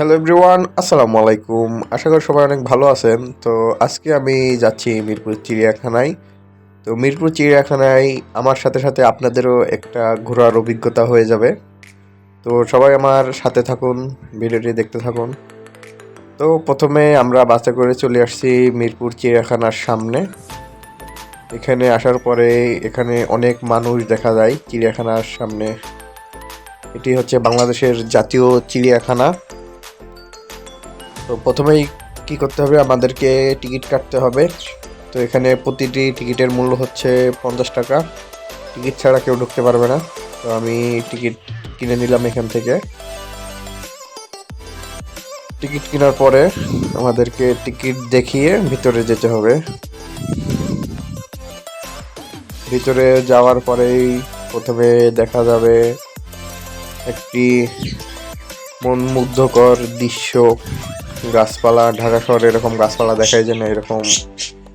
Hello everyone আসসালামু আলাইকুম আশা করি সবাই অনেক ভালো আছেন। তো আজকে আমি যাচ্ছি মিরপুর চিড়িয়াখানায়। তো মিরপুর চিড়িয়াখানায় আমার সাথে সাথে আপনাদেরও একটা ঘোরার অভিজ্ঞতা হয়ে যাবে। তো সবাই আমার সাথে থাকুন, ভিডিওটি দেখতে থাকুন। তো প্রথমে আমরা বাসে করে চলে আসছি মিরপুর চিড়িয়াখানার সামনে। এখানে আসার পরে এখানে অনেক মানুষ দেখা যায় চিড়িয়াখানার সামনে। এটি হচ্ছে বাংলাদেশের জাতীয় চিড়িয়াখানা। তো প্রথমেই কি করতে হবে? আমাদেরকে টিকিট কাটতে হবে। তো এখানে প্রতিটি টিকিটের মূল্য হচ্ছে পঞ্চাশ টাকা। টিকিট ছাড়া কেউ ঢুকতে পারবে না। তো আমি টিকিট কিনে নিলাম এখান থেকে। টিকিট কেনার পরে আমাদেরকে টিকিট দেখিয়ে ভিতরে যেতে হবে। ভিতরে যাওয়ার পরেই প্রথমে দেখা যাবে একটি মনমুগ্ধকর দৃশ্য। গাছপালা, ঢাকা শহরে এরকম গাছপালা দেখায় যায় না এরকম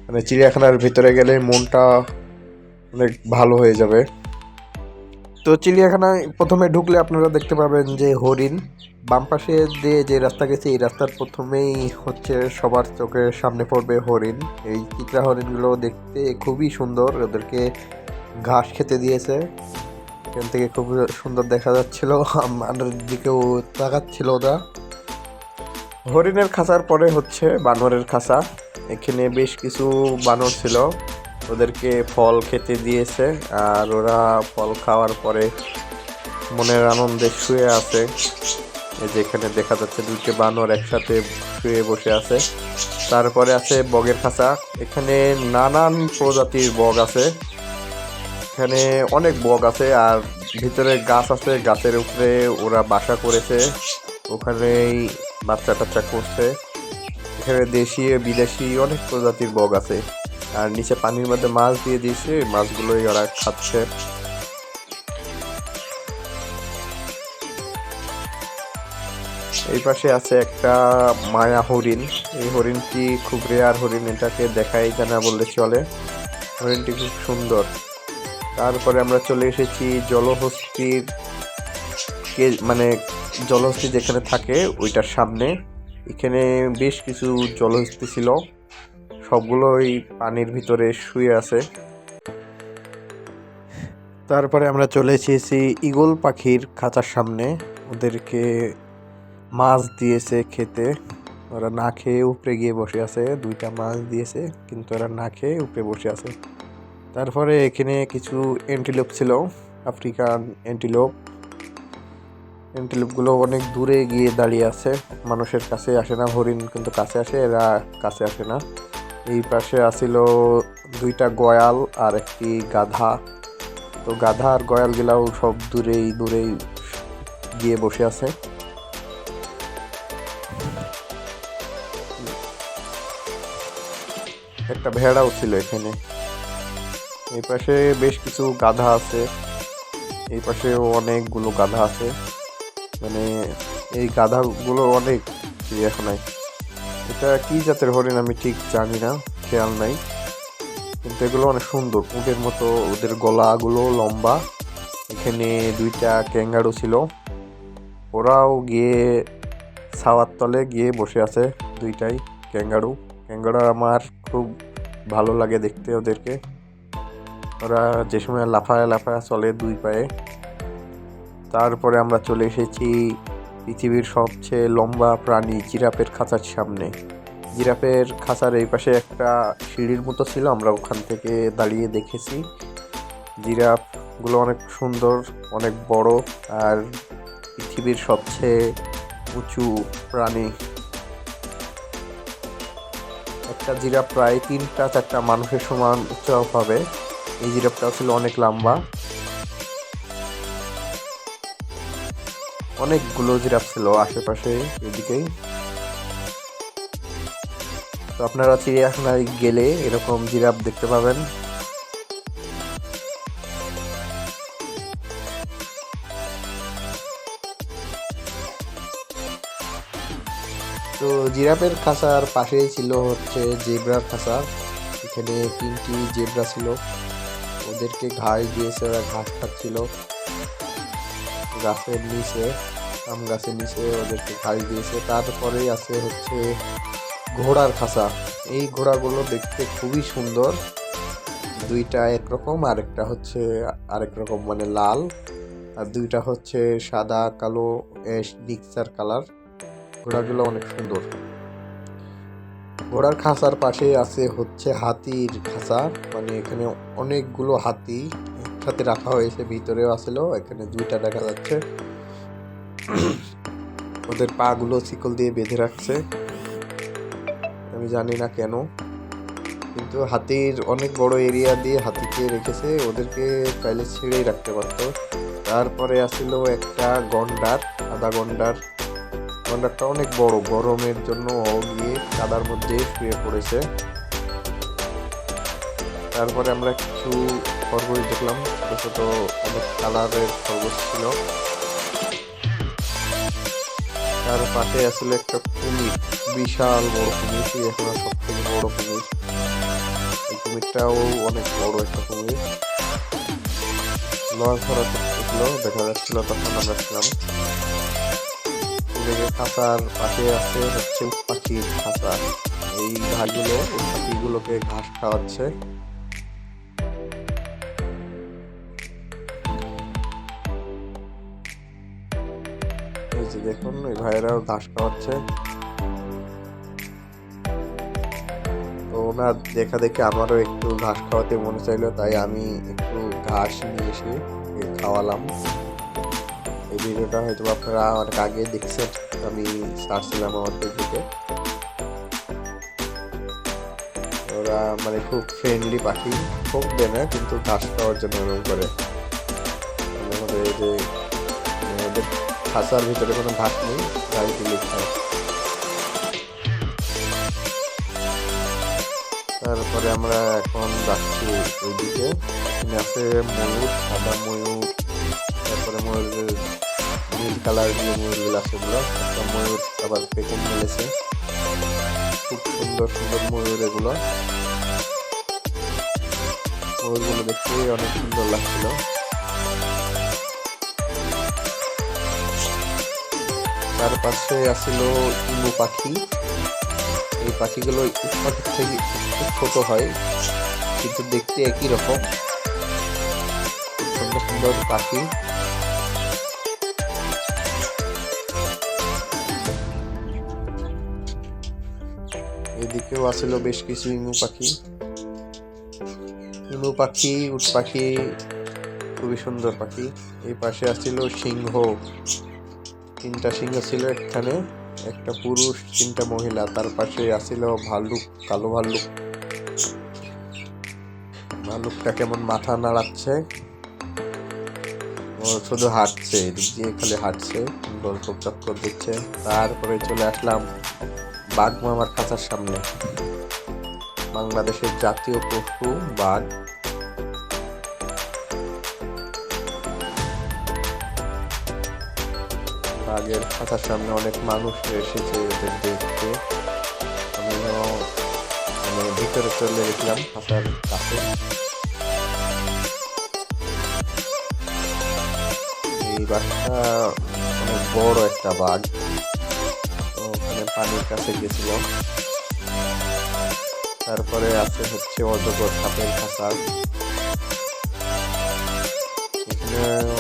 মানে চিড়িয়াখানার ভিতরে গেলে মনটা অনেক ভালো হয়ে যাবে। তো চিড়িয়াখানায় প্রথমে ঢুকলে আপনারা দেখতে পাবেন যে হরিণ, বাম পাশে দিয়ে যে রাস্তা গেছে, এই রাস্তার প্রথমেই হচ্ছে সবার চোখের সামনে পড়বে হরিণ। এই চিত্রা হরিণগুলো দেখতে খুবই সুন্দর, ওদেরকে ঘাস খেতে দিয়েছে। এখান থেকে খুব সুন্দর দেখা যাচ্ছিল আমাদের দিকেও তাকাচ্ছিল ওরা। হরিণের খাঁচার পরে হচ্ছে বানরের খাঁচা। এখানে বেশ কিছু বানর ছিল। ওদেরকে ফল খেতে দিয়েছে আর ওরা ফল খাওয়ার পরে মনের আনন্দে শুয়ে আছে। এই যে এখানে দেখা যাচ্ছে দুইটি বানর একসাথে শুয়ে বসে আছে। তারপরে আছে বগের খাঁচা। এখানে নানান প্রজাতির বগ আছে। এখানে অনেক বগ আছে আর ভিতরে গাছ আছে। গাছের উপরে ওরা বাসা করেছে। ওখানেই বাচ্চা টাচ্চা করছে। এখানে দেশি বিদেশি অনেক প্রজাতির বগ আছে। আর নিচে পানির মধ্যে মাছ দিয়ে দিয়েছে, মাছগুলোই ওরা খাচ্ছে। এই পাশে আছে একটা মায়া হরিণ। এই হরিণটি খুব রেয়ার হরিণ, এটাকে দেখাই জানা বললে চলে। হরিণটি খুব সুন্দর। তারপরে আমরা চলে এসেছি জলহস্তির কে মানে জলহস্তি যেখানে থাকে, ওইটার সামনে। এখানে বেশ কিছু জলহস্তি ছিল। সবগুলোই পানির ভিতরে শুয়ে আছে। তারপরে আমরা চলে এসেছি ইগল পাখির খাঁচার সামনে। ওদেরকে মাছ দিয়েছে খেতে। ওরা না খেয়ে উপরে গিয়ে বসে আছে। দুইটা মাছ দিয়েছে, কিন্তু ওরা না খেয়ে উপরে বসে আছে। তারপরে এখানে কিছু অ্যান্টিলোপ ছিল, আফ্রিকান অ্যান্টিলোপ অ্যান্টিলোপগুলো অনেক দূরে গিয়ে দাঁড়িয়ে আছে। মানুষের কাছে আসে না, হরিণ কিন্তু কাছে আসে, এরা কাছে আসে না। এই পাশে আসিল দুইটা গয়াল আর একটি গাধা। তো গাধা আর গয়ালগুলাও সব দূরেই দূরেই গিয়ে বসে আছে। একটা ভেড়াও ছিল এখানে। এই পাশে বেশ কিছু গাধা আছে। এই পাশেও অনেকগুলো গাধা আছে। মানে এই গাধাগুলো অনেক চিড়িয়াখানায় এটা কি জাতের হরিণ আমি ঠিক জানি না, খেয়াল নাই। কিন্তু এগুলো অনেক সুন্দর। উটের মতো, ওদের গলাগুলো লম্বা। এখানে দুইটা ক্যাঙ্গারু ছিল। ওরাও গিয়ে ছাওয়ার তলে গিয়ে বসে আছে দুইটাই ক্যাঙ্গারু। ক্যাঙ্গারু আমার খুব ভালো লাগে দেখতে ওদেরকে। ওরা যে সময় লাফায় লাফায় চলে দুই পায়ে। তারপরে আমরা চলে এসেছি পৃথিবীর সবচেয়ে লম্বা প্রাণী জিরাফের খাঁচার সামনে। জিরাফের খাঁচার এই পাশে একটা সিঁড়ির মতো ছিল, আমরা ওখান থেকে দাঁড়িয়ে দেখেছি। জিরাফগুলো অনেক সুন্দর, অনেক বড়, আর পৃথিবীর সবচেয়ে উঁচু প্রাণী। একটা জিরাফ প্রায় তিনটা চারটা মানুষের সমান উচ্চাও হবে এই জিরাফটাও ছিল অনেক লম্বা। অনেকগুলো জিরাফ ছিল আশেপাশে, এদিকেই। তো আপনারা চিড়িয়াখানায় গেলে এরকম জিরাফ দেখতে পাবেন। তো জিরাফের খাঁচার পাশেই ছিল হচ্ছে জেব্রার খাঁচা। এখানে তিনটি জেব্রা ছিল। ওদেরকে ঘাস দিয়েছে ওরা ঘাস খাচ্ছিল। গাছের নিচে, আম গাছের নিচে ওদেরকে ঘাস দিয়েছে। তারপরেই আছে হচ্ছে ঘোড়ার খাঁচা। এই ঘোড়াগুলো দেখতে খুবই সুন্দর। দুইটা একরকম, আরেকটা হচ্ছে, আরেক রকম মানে লাল। আর দুইটা হচ্ছে সাদা, কালো, অ্যাশ, মিক্সার কালার। ঘোড়াগুলো অনেক সুন্দর। ঘোড়ার খাঁচার পাশে আছে হচ্ছে হাতির খাঁচা। মানে এখানে অনেকগুলো হাতি একসাথে রাখা হয়েছে, ভিতরেও আসলো, এখানে দুইটা দেখা যাচ্ছে। ওদের পা গুলো শিকল দিয়ে বেঁধে রাখছে। আমি জানি না কেন, কিন্তু হাতির অনেক বড় এরিয়া দিয়ে হাতিকে রেখেছে, ওদেরকে চাইলে ছেড়েই রাখতে পারতো। তারপরে আসছিল একটা গন্ডার, সাদা গন্ডার। গন্ডারটা অনেক বড়, গরমের জন্য ও গিয়ে কাদার মধ্যে শুয়ে পড়েছে। তারপরে আমরা কিছু খরগোশ দেখলাম। ছোট ছোট অনেক কালারের খরগোশ ছিল। তার পাশে আসলে একটা কুমির, বিশাল বড় কুমির এখন সব থেকে বড় কুমির। এই কুমিরটাও অনেক বড় একটা কুমির। লড়াছড়া করতেছিল দেখা যাচ্ছিল তখন আমরা ছিলাম খাঁচার পাশে আছে হচ্ছে পাখির খাঁচা। এই ঘাসগুলো উট পাখিগুলোকে ঘাস খাওয়াচ্ছে। যে দেখুন, ওই ভাইয়েরাও ঘাস খাওয়াচ্ছে। তো ওনার দেখা দেখে আমারও একটু ঘাস খাওয়াতে মনে চাইলো, তাই আমি একটু ঘাস নিয়ে এসে খাওয়ালাম। এই ভিডিওটা হয়তো আপনারা অনেক আগে দেখছেন, আমি সারছিলাম আমার ফেসবুকে। ওরা মানে খুব ফ্রেন্ডলি পাখি, খুব দেয় না কিন্তু ঘাস খাওয়ার জন্য এরকম করে। মানে আমাদের যে খাঁচার ভিতরে কোনো ভাত নেই ঘাস দিলে তারপরে আমরা এখন যাচ্ছি ওইদিকে আছে ময়ূর, সাদা ময়ূর, তারপরে ময়ূরের নীল কালার যে ময়ূরগুলো আছে ওগুলো একটা ময়ূর আবার পেকুন মেলেছে খুব সুন্দর সুন্দর ময়ূর এগুলো। ময়ূরগুলো দেখতে অনেক সুন্দর লাগছিল। তার পাশে আসছিল ইমু পাখি। এই পাখিগুলো পাখির থেকে ছোট হয়, কিন্তু দেখতে একই রকম। সুন্দর সুন্দর পাখি। এদিকেও আসছিল বেশ কিছু ইমু পাখি। ইমু পাখি, উট পাখি, খুবই সুন্দর পাখি। এই পাশে আসছিল সিংহ। তিনটা সিংহ ছিল এখানে, একটা পুরুষ, তিনটা মহিলা, তার পাশে আসছিল ভাল্লুক, কালো ভাল্লুক। ভাল্লুকটা কেমন মাথা নাড়াচ্ছে? ও শুধু হাঁটছে, এদিক দিয়ে খালি হাঁটছে গল্প চক্কর দিচ্ছে। তারপরে চলে আসলাম বাঘ মামার খাঁচার সামনে। বাংলাদেশের জাতীয় পশু বাঘ। বাঘের খাঁচার সামনে অনেক মানুষ এসেছে এদের দেখতে। আমিও মানে ভিতরে চলে গেছিলাম খাঁচার কাছে। এই বাঘটা অনেক বড় একটা বাঘ। ওখানে পানির কাছে গেছিল। তারপরে আছে হচ্ছে অজগর সাপের খাঁচা।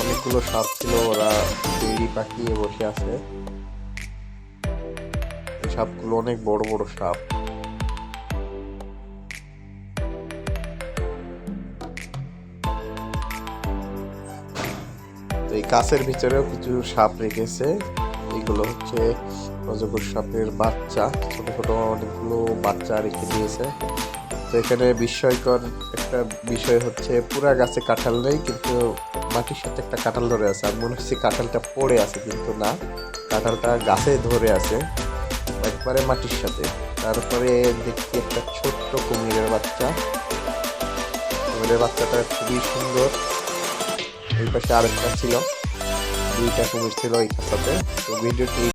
অনেকগুলো সাপ ছিল, ওরা বেড়ি পাকিয়ে বসে আছে। এই সাপগুলো অনেক বড় বড় সাপ। এই কাছের ভিতরেও কিছু সাপ রেখেছে। এগুলো হচ্ছে অজগর সাপের বাচ্চা। ছোট ছোট অনেকগুলো বাচ্চা রেখে দিয়েছে। এখানে বিস্ময়কর একটা বিষয় হচ্ছে, পুরা গাছে কাঁঠাল নেই, কিন্তু মাটির সাথে একটা কাঁঠাল ধরে আছে। আর মনে হচ্ছে কাঁঠালটা পড়ে আছে, কিন্তু না। কাঁঠালটা গাছে ধরে আছে, একবারে মাটির সাথে। তারপরে দেখছি একটা ছোট্ট কুমিরের বাচ্চা। কুমিরের বাচ্চাটা খুবই সুন্দর। এই পাশে আরেকটা ছিল। দুইটা কুমির ছিল এই খাঁচাতে তো ভিডিওটি